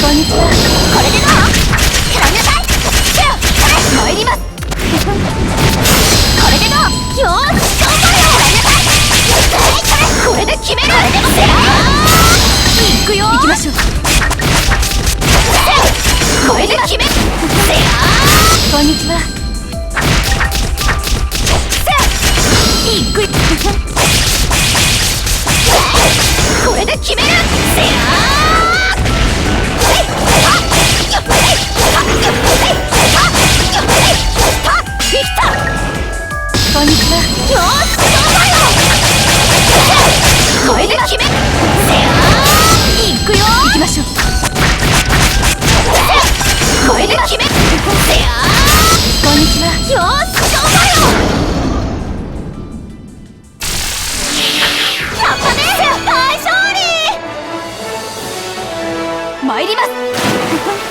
こんにちは。これでどうやらなさいシュッ参りますこれでどうよーし頑張れやらなさいこれで決めるこれでもせら行くよ行きましょうこれで決めるせらこんにちは参ります。